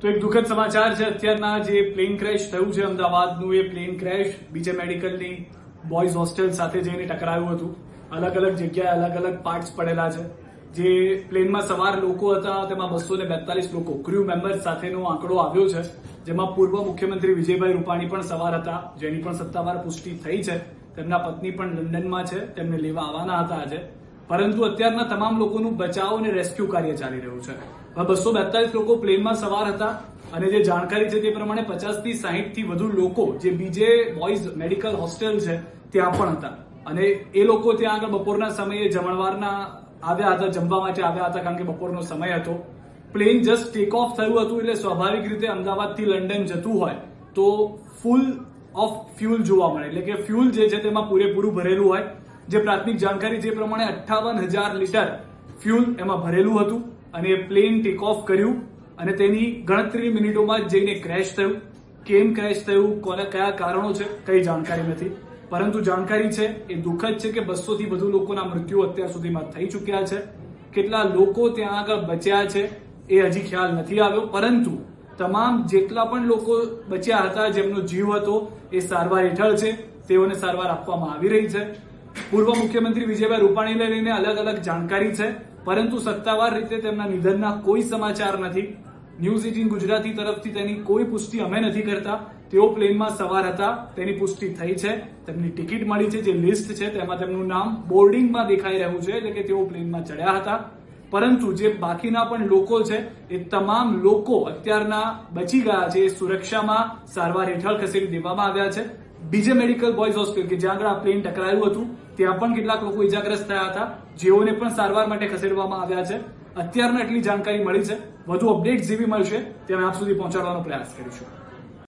તો એક દુઃખદ સમાચાર છે. અત્યારના જે પ્લેન ક્રેશ થયું છે અમદાવાદનું, એ પ્લેન ક્રેશ બીજે મેડિકલની બોયઝ હોસ્ટેલ સાથે જઈને ટકરાયું હતું. અલગ અલગ જગ્યાએ અલગ અલગ પાર્ટ્સ પડેલા છે. જે પ્લેનમાં સવાર લોકો હતા, તેમાં બસો ને બેતાલીસ લોકો ક્રૂ મેમ્બર્સ સાથેનો આંકડો આવ્યો છે. જેમાં પૂર્વ મુખ્યમંત્રી વિજયભાઈ રૂપાણી પણ સવાર હતા, જેની પણ સત્તાવાર પુષ્ટિ થઈ છે. તેમના પત્ની પણ લંડનમાં છે. તેમને લેવા આવવાના હતા આજે. પરંતુ અત્યારના તમામ લોકોનું બચાવ અને રેસ્ક્યુ કાર્ય ચાલી રહ્યું છે. બસો બેતાલીસ લોકો પ્લેનમાં સવાર હતા અને જે જાણકારી છે તે પ્રમાણે પચાસથી સાહીઠથી વધુ લોકો, જે બીજે બોયઝ મેડિકલ હોસ્ટેલ છે, ત્યાં પણ હતા. અને એ લોકો ત્યાં આગળ બપોરના સમયે જમણવારના આવ્યા હતા, જમવા માટે આવ્યા હતા, કારણ કે બપોરનો સમય હતો. પ્લેન જસ્ટ ટેક ઓફ થયું હતું એટલે સ્વાભાવિક રીતે અમદાવાદથી લંડન જતું હોય તો ફૂલ ઓફ ફ્યુલ જોવા મળે. એટલે કે ફ્યુલ જે છે તેમાં પૂરેપૂરું ભરેલું હોય. જે પ્રાથમિક જાણકારી જે પ્રમાણે અઠ્ઠાવન હજાર લીટર ફ્યુલ એમાં ભરેલું હતું અને પ્લેન ટેક ઓફ કર્યું અને તેની ગણતરી મિનિટોમાં જઈને ક્રેશ થયું. કેમ ક્રેશ થયું? કોને કયા કારણો છે? કઈ જાણકારી નથી. પરંતુ જાણકારી છે, એ દુઃખદ છે કે બસો થી વધુ લોકોના મૃત્યુ અત્યાર સુધીમાં થઈ ચૂક્યા છે. કેટલા લોકો ત્યાં આગળ બચ્યા છે, એ હજી ખ્યાલ નથી આવ્યો. પરંતુ તમામ જેટલા પણ લોકો બચ્યા હતા, જેમનો જીવ હતો, એ સારવાર હેઠળ છે. તેઓને સારવાર આપવામાં આવી રહી છે. પૂર્વ મુખ્યમંત્રી વિજયભાઈ રૂપાણીને લઈને અલગ અલગ જાણકારી છે, પરંતુ સત્તાવાર રીતે તેમના નિધનના કોઈ સમાચાર નથી. ન્યૂઝ એટીન ગુજરાતી તરફથી તેની કોઈ પુષ્ટિ અમે નથી કરતા. તેઓ પ્લેનમાં સવાર હતા, તેની પુષ્ટિ થઈ છે, તેમની ટિકિટ મળી છે, જે લિસ્ટ છે, તેમાં તેમનું નામ બોર્ડિંગમાં દેખાઈ રહ્યું છે, એટલે કે તેઓ પ્લેનમાં ચડ્યા હતા. પરંતુ જે બાકીના પણ લોકો છે, એ તમામ લોકો અત્યારના બચી ગયા છે સુરક્ષામાં સારવાર હેઠળ ખસેડી દેવામાં આવ્યા છે. બીજે મેડિકલ બોયઝ હોસ્પિટલ કે જ્યાં આગળ આ પ્લેન ટકરાયું હતું, ત્યાં પણ કેટલાક લોકો ઇજાગ્રસ્ત થયા હતા. જેઓને પણ સારવાર માટે ખસેડવામાં આવ્યા છે. અત્યારના એટલી જાણકારી મળી છે. વધુ અપડેટ જેવી મળશે, તે અમે આપ સુધી પહોંચાડવાનો પ્રયાસ કરીશું.